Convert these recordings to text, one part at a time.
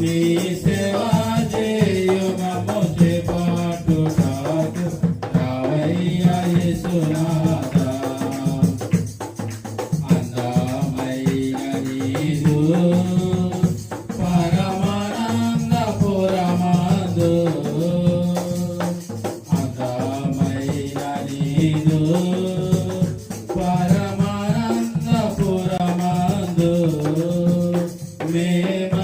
నీ సేవా చేయుమము చేపట్టుటకు రావయ్యా యేసునాథా. అందమైన నీదు పరమానందపురమందు అందమైన నీదు పరమానందపురమందు మేమందరము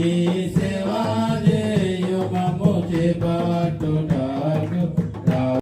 నీ